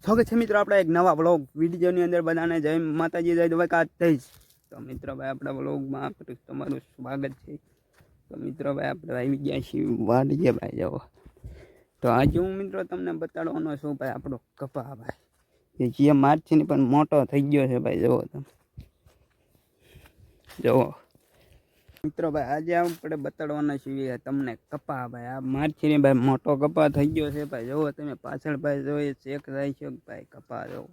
સ્વાગત છે મિત્રો આપણે એક નવા બ્લોગ વિડીયોની અંદર બધાને જય માતાજી, જય દ્વારકા થઈશ તો મિત્રો ભાઈ આપણા બ્લોગમાં આપણું તમારું સ્વાગત છે. તો મિત્રો ભાઈ આપણે આવી ગયા છીએ વાડીએ ભાઈ જવો તો આજે હું મિત્રો તમને બતાડવાનો છું ભાઈ આપણો કપા ભાઈ જે માર્ચ પણ મોટો થઈ ગયો છે ભાઈ, જુઓ તમે. જુઓ. મિત્રો ભાઈ આજે આપણે બતાડવાના છીએ તમને કપા ભાઈ આ માર્ચની ભાઈ મોટો કપા થઈ ગયો છે ભાઈ જુઓ તમે પાછળ ભાઈ જોઈએ ચેક થાય છે ભાઈ કપા જુઓ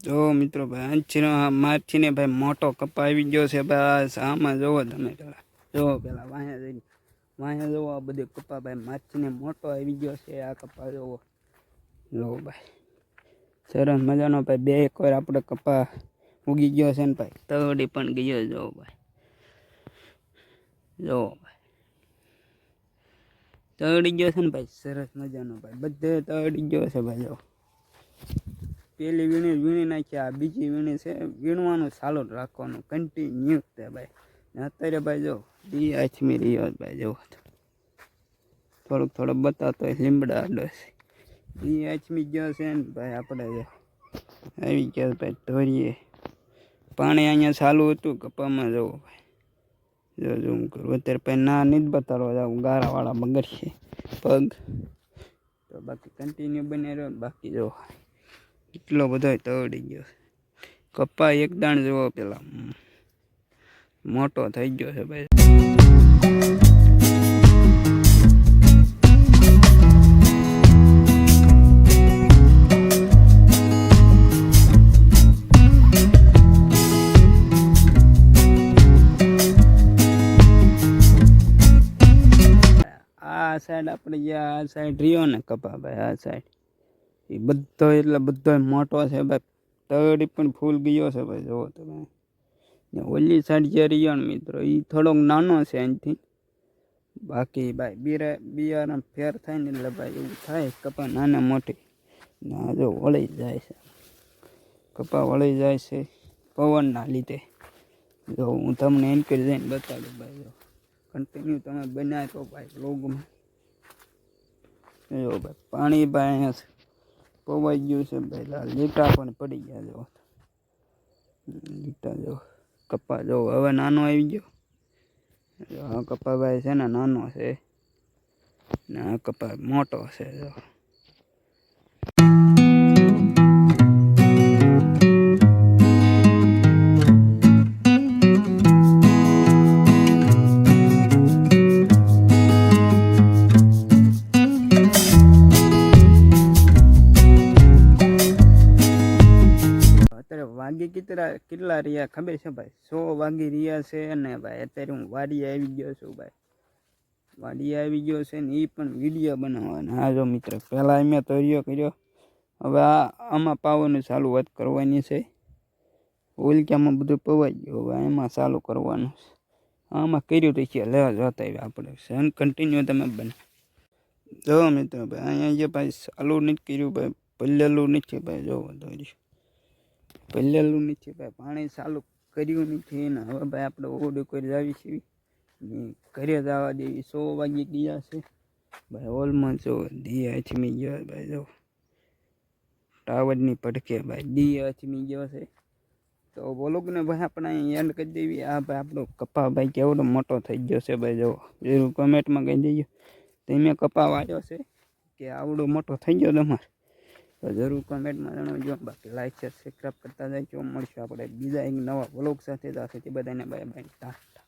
જો મિત્રો ભાઈ આંચીનો માર્ચીને ભાઈ મોટો કપા આવી ગયો છે બસ આમાં જોવો તમે પેલા જોવો પેલા વાયા જઈને વાયા જોવો, આ બધું કપા ભાઈ માછીને મોટો આવી ગયો છે, આ કપા જોવો જો ભાઈ, સરસ મજાનો ભાઈ, બે એક વાર આપણે કપા ઉગી ગયો છે ને ભાઈ તવડી પણ ગયો જોવો ભાઈ. જોવો ભાઈ. તવડી ગયો છે ને ભાઈ, સરસ મજાનો ભાઈ, બધે તવડી ગયો છે ભાઈ જો પેલી વીણી વીણી નાખી, આ બીજી વીણી છે, વીણવાનું ચાલુ જ રાખવાનું કન્ટિન્યુ છે ભાઈ. અત્યારે ભાઈ જો દી આચમી રહ્યો છે ભાઈ જો થોડુંક થોડુંક બતાવતો હોય લીમડા આડો છે દી આચમી ગયો છે ને ભાઈ આપણે જો આવી ગયા ભાઈ ધોરીએ પાણી અહીંયા ચાલુ હતું કપામાં જવું ભાઈ જો જો હું કરું અત્યારે ભાઈ ના નહીં જ બતાડવા જાઉં ગારાવાળા બગડશે પગ તો બાકી કન્ટિન્યુ બને રહ્યો ને બાકી જો એટલો બધો તવડી ગયો કપ્પા એક દાણ જેવો પેલા હમ, મોટો થઈ ગયો છે ભાઈ આ સાઈડ આપણે જે આ સાઈડ રહ્યો ને કપા ભાઈ આ સાઈડ એ બધો એટલે બધો મોટો છે ભાઈ તળી પણ ફૂલ ગયો છે ભાઈ જુઓ તમે ને ઓલી સાઈડ જે રહ્યો ને મિત્રો એ થોડોક નાનો છે અહીંથી બાકી ભાઈ બિરા બિયારણ ફેર થાય ને એટલે ભાઈ એવું થાય કપા નાના મોટી ને આ જો વળી જાય છે કપા વળી જાય છે પવનના લીધે જો હું તમને એમ કરી જઈને બતાડું ભાઈ જો કન્ટિન્યુ તમે બનાવ્યો તો ભાઈ લોગમાં જો ભાઈ પાણી ભાઈ અહીંયા છે પવાઈ ગયું છે ભાઈ લાલ લીટા પણ પડી ગયા જો લીટા જો કપા જો હવે નાનો આવી ગયો. હા આ કપા ભાઈ છે ને, નાનો છે. ને આ કપા મોટો છે, જો. કેટલા કેટલા રહ્યા ખબર છે ભાઈ? સો વાગી રહ્યા છે અને ભાઈ અત્યારે હું વાડીએ આવી ગયો છું ભાઈ. વાડીએ આવી ગયો છે ને એ પણ વીડિયો બનાવવાનો. હા જો મિત્ર, પહેલાં મેં તૈયાર કર્યો. હવે આ આમાં પાવાનું ચાલુ વાત કરવાની છે. ઓલક્યામાં બધું પવાઈ ગયું. હવે એમાં ચાલુ કરવાનું છે. આમાં કર્યું તો છે. લેવા જોતા આપણે. સન કન્ટિન્યુ તમે બને. જો મિત્રો, ભાઈ અહીંયા જે ભાઈ ચાલુ નથી કર્યું ભાઈ, પલ્લેલું નથી ભાઈ. જોવો તો પહેલેલું નથી ભાઈ પાણી ચાલુ કર્યું નથી. ને હવે ભાઈ આપણે ઓર્ડર કરી આવી છીએ ઘરે જવા દેવી સો વાગે ગયા છે. ભાઈ હોલમાં જો દી અચમી ગયો ભાઈ જો. ટાવરની પડકે ભાઈ દી અચમી ગયો છે. તો બોલો ને ભાઈ આપણે એન્ડ કરી દેવી. આ ભાઈ આપણો કપા ભાઈ કેવડો મોટો થઈ ગયો છે ભાઈ જો. જરૂર કમેન્ટમાં કહી દેજો. મેં કપા વાળ્યો છે કે આવડો મોટો થઈ ગયો તમારે? તો જરૂર કોમેન્ટમાં જણાવજો. બાકી લાઈક શેર સબસ્ક્રાઈબ કરતા જાય મળશું આપણે બીજા એક નવા વ્લોગ સાથે. સાથે બધાને બાય બાય ટાટા.